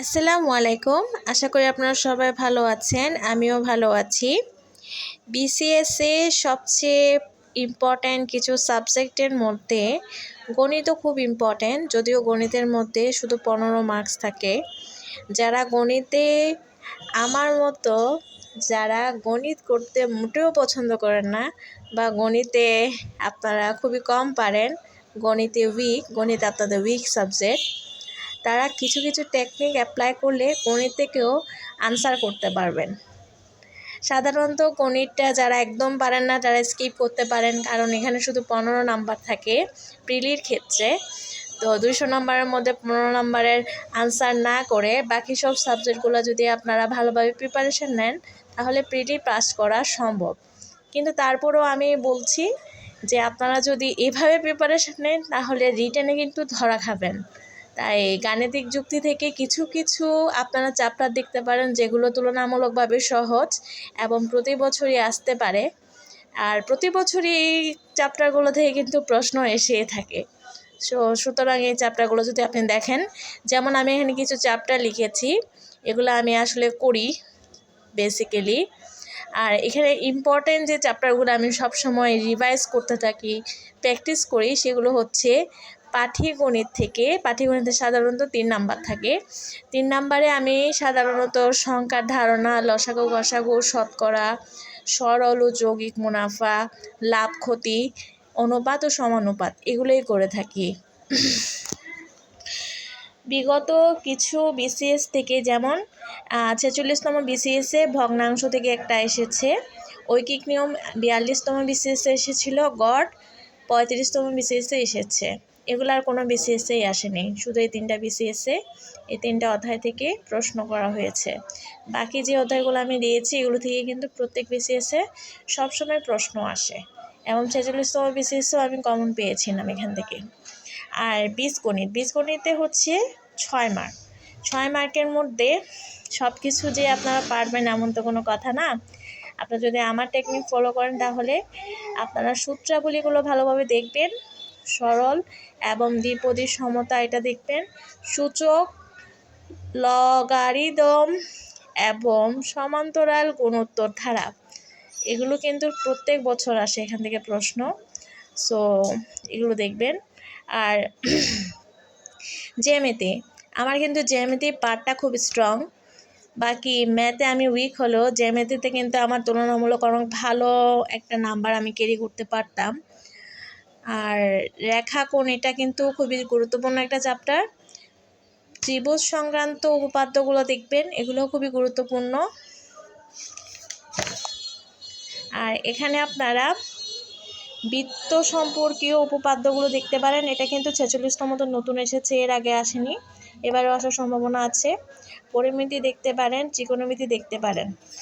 আসসালামু আলাইকুম। আশা করি আপনারা সবাই ভালো আছেন, আমিও ভালো আছি। বিসিএসে সবচেয়ে ইম্পর্ট্যান্ট কিছু সাবজেক্টের মধ্যে গণিতও খুব ইম্পর্ট্যান্ট যদিও গণিতের মধ্যে শুধু পনেরো মার্কস থাকে। যারা গণিতে আমার মতো, যারা গণিত করতে মোটেও পছন্দ করেন না বা গণিতে আপনারা খুবই কম পারেন, গণিতে উইক গণিত আপনাদের উইক সাবজেক্ট তারা কিছু কিছু টেকনিক অ্যাপ্লাই করলে গণিত থেকেও আনসার করতে পারবেন। সাধারণত গণিতটা যারা একদম পারেন না তারা স্কিপ করতে পারেন, কারণ এখানে শুধু পনেরো নাম্বার থাকে প্রিলির ক্ষেত্রে। তো দুইশো নম্বরের মধ্যে পনেরো নম্বরের আনসার না করে বাকি সব সাবজেক্টগুলো যদি আপনারা ভালোভাবে প্রিপারেশন নেন, তাহলে প্রিলি পাস করা সম্ভব। কিন্তু তারপরেও আমি বলছি যে আপনারা যদি এভাবে প্রিপারেশন নেন, তাহলে রিটেনে কিন্তু ধরা খাবেন। তাই গাণিতিক যুক্তি থেকে কিছু কিছু আপনারা চ্যাপ্টার দেখতে পারেন যেগুলো তুলনামূলকভাবে সহজ এবং প্রতি বছরই আসতে পারে। আর প্রতি বছরই এই চ্যাপ্টারগুলো থেকে কিন্তু প্রশ্ন এসে থাকে। সো, সুতরাং এই চ্যাপ্টারগুলো যদি আপনি দেখেন, যেমন আমি এখানে কিছু চ্যাপ্টার লিখেছি, এগুলো আমি আসলে করি বেসিক্যালি আর এখানে ইম্পর্টেন্ট যে চ্যাপ্টারগুলো আমি সবসময় রিভাইজ করতে থাকি প্র্যাকটিস করি, সেগুলো হচ্ছে পাঠ্যগণিত থেকে পাঠ্যগণিতে সাধারণত তিন নাম্বার থাকে। তিন নাম্বারে আমি সাধারণত সংখ্যার ধারণা, লসাগু, গসাগু, শতকরা, সরল ও যৌগিক মুনাফা, লাভ, ক্ষতি, অনুপাত ও সমানুপাত, এগুলোই করে থাকি। বিগত কিছু বিসিএস থেকে যেমন ছেচল্লিশতম বিসিএসে ভগ্নাংশ থেকে একটা এসেছে। ঐকিক নিয়ম বিয়াল্লিশতম বিসিএসে এসেছিল, গড় পঁয়ত্রিশতম বিসিএসে এসেছে। এগুলো আর কোনো বিসিএসেই আসেনি। শুধু এই তিনটা বিসিএসে এই তিনটা অধ্যায় থেকে প্রশ্ন করা হয়েছে। বাকি যে অধ্যায়গুলো আমি দিয়েছি, এগুলো থেকে কিন্তু প্রত্যেক বিসিএসে সবসময় প্রশ্ন আসে। এবং ছেচল্লিশতম বিসিএসও আমি কমন পেয়েছিলাম এখান থেকে। আর বীজগণিত, বীজগণিতে হচ্ছে ছয় মার্ক ছয় মার্কের মধ্যে সব কিছু যে আপনারা পারবেন এমন তো কোনো কথা না। আপনারা যদি আমার টেকনিক ফলো করেন তাহলে আপনারা সূত্রাবলীগুলো ভালোভাবে দেখবেন। সরল এবং দ্বিপদীর সমতা এটা দেখবেন। সূচক, লগারিদম এবং সমান্তরাল গুণোত্তর ধারা। এগুলো কিন্তু প্রত্যেক বছর আসে এখান থেকে প্রশ্ন। সো এগুলো দেখবেন। আর জ্যামিতি। আমার কিন্তু জ্যামিতি পার্টটা খুব স্ট্রং বাকি ম্যাথে আমি উইক হলেও জ্যামিতিতে কিন্তু আমার তুলনামূলক অনেক ভালো একটা নাম্বার আমি ক্যারি করতে পারতাম। আর রেখা কোণ এটা কিন্তু খুবই গুরুত্বপূর্ণ একটা চ্যাপ্টার। ত্রিভুজ সংক্রান্ত উপপাদ্যগুলো দেখবেন, এগুলো খুবই গুরুত্বপূর্ণ। আর এখানে আপনারা বৃত্ত সম্পর্কীয় উপপাদ্যগুলো দেখতে পারেন, এটা কিন্তু ছেচল্লিশতম তো নতুন এসেছে, এর আগে আসেনি, এবারেও আসার সম্ভাবনা আছে। পরিমিতি দেখতে পারেন, ত্রিকোণমিতি দেখতে পারেন।